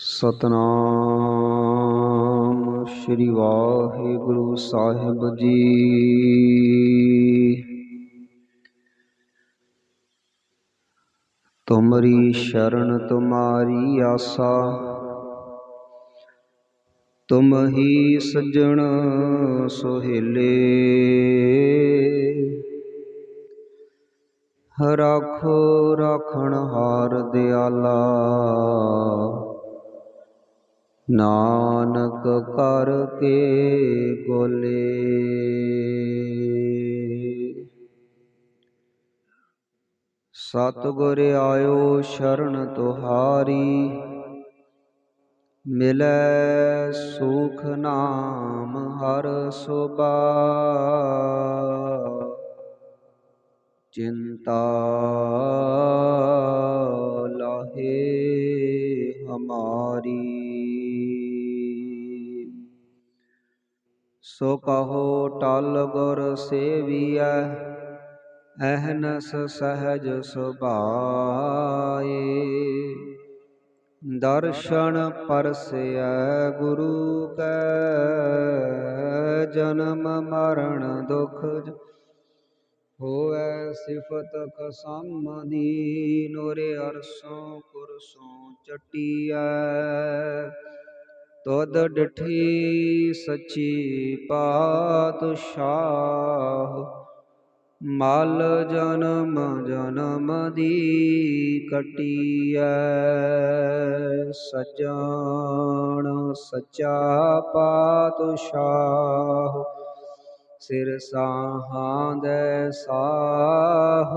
ਸਤਨਾਮ ਸ੍ਰੀ ਵਾਹਿਗੁਰੂ ਸਾਹਿਬ ਜੀ। ਤੁਮਰੀ ਸ਼ਰਨ ਤੁਮਾਰੀ ਆਸਾ, ਤੁਮ ਹੀ ਸੱਜਣ ਸੁਹੇਲੇ। ਰਾਖੋ, ਰਾਖਣ ਹਾਰ ਦਿਆਲਾ ਨਾਨਕ ਕਰ ਕੇ ਗੋਲੇ। ਸਤਿਗੁਰ ਆਇਓ ਸ਼ਰਨ ਤੁਹਾਰੀ ਮਿਲੈ ਸੁਖ ਨਾਮ ਹਰ ਸੁਭਾ। ਚਿੰਤਾ ਸੋ ਕਹੋ ਟਲ ਗੁਰ ਸੇਵੀਐ, ਅਹਨਸ ਸਹਜ ਸੁਭਾਏ। ਦਰਸ਼ਨ ਪਰਸੈ ਗੁਰੂ ਕੈ, ਜਨਮ ਮਰਨ ਦੁਖ ਹੋਐ ਸਿਫਤ ਕਸਮ ਦੀ ਨੁਰੇ ਅਰਸੋਂ ਪੁਰਸੋਂ ਚਟੀਐ। ਤੁਧ ਡਠੀ ਸੱਚੀ ਪਾਤਸ਼ਾਹ। ਮਲ ਜਨਮ ਜਨਮ ਦੀ ਕਟੀਐ, ਸਜਣ ਸਚਾ ਪਾਤਸ਼ਾਹ। ਸਿਰ ਸਾਹਾਂ ਦੇ ਸਾਹ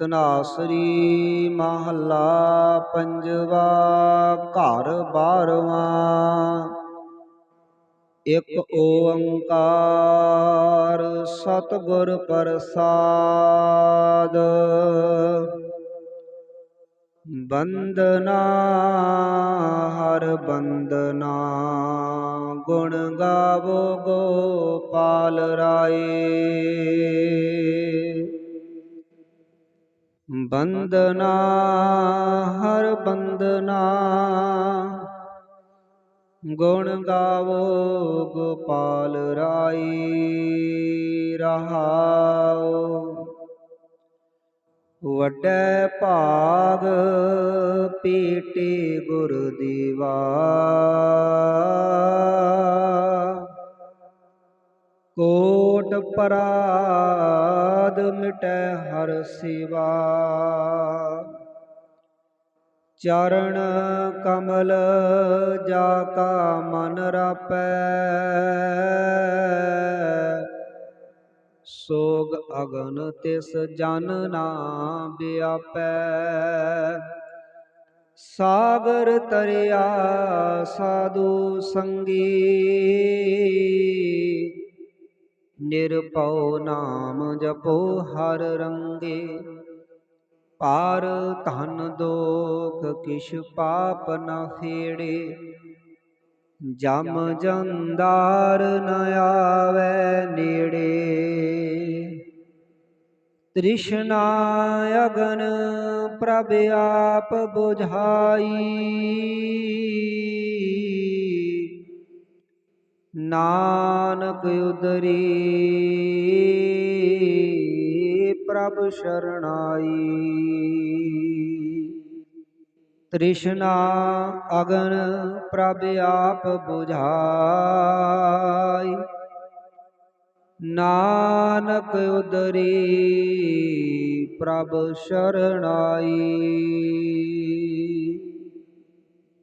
ਤਨਾਸਰੀ ਮਹੱਲਾ ਪੰਜਵਾ, ਘਰ ਬਾਰਵਾਂ। ਇੱਕ ਓੰਕਾਰ ਸਤਿਗੁਰ ਪ੍ਰਸਾਦ। ਬੰਦਨਾ ਹਰ ਬੰਦਨਾ ਗੁਣ ਗਾਵੋ ਗੋਪਾਲ ਰਾਏ। ਬੰਦਨਾ ਹਰ ਬੰਦਨਾ। ਗੁਣ ਗਾਵੋ ਗੋਪਾਲ ਰਾਈ ਰਹਾਉ। ਵੱਡੇ ਭਾਗ ਪੀਟੀ ਗੁਰ ਦੀਵਾ। ਕੋਟ ਪਰਾਦ ਮਿਟੈ ਹਰ ਸਿਵਾ। ਚਰਨ ਕਮਲ ਜਾ ਕਾ ਮਨ ਰਾਪੈ। ਸੋਗ ਅਗਨ ਤਿਸ ਜਨ ਨਾ ਬਿਆਪੈ ਸਾਗਰ ਤਰਿਆ ਸਾਧੂ ਸੰਗੀ। ਨਿਰਭਉ ਨਾਮ ਜਪੋ ਹਰ ਰੰਗੇ। ਪਾਰ ਧਨ ਦੋਖ ਕਿਛ ਪਾਪ ਨ ਫੇੜੇ ਜਮ ਜੰਦਾਰ ਨ ਆਵੇ ਨੇੜੇ। ਤ੍ਰਿਸ਼ਨਾ ਅਗਨ ਪ੍ਰਭ ਆਪ 부ਝਾਈ ਨਾਨਕ ਉਦਰੀ ਪ੍ਰਭ ਸ਼ਰਣਾਈ। ਤ੍ਰਿਸ਼ਨਾ ਅਗਨ ਪ੍ਰਭ ਆਪ 부ਝਾਈ ਨਾਨਕ ਉਦਰੀ ਪ੍ਰਭ ਸ਼ਰਣਾਈ।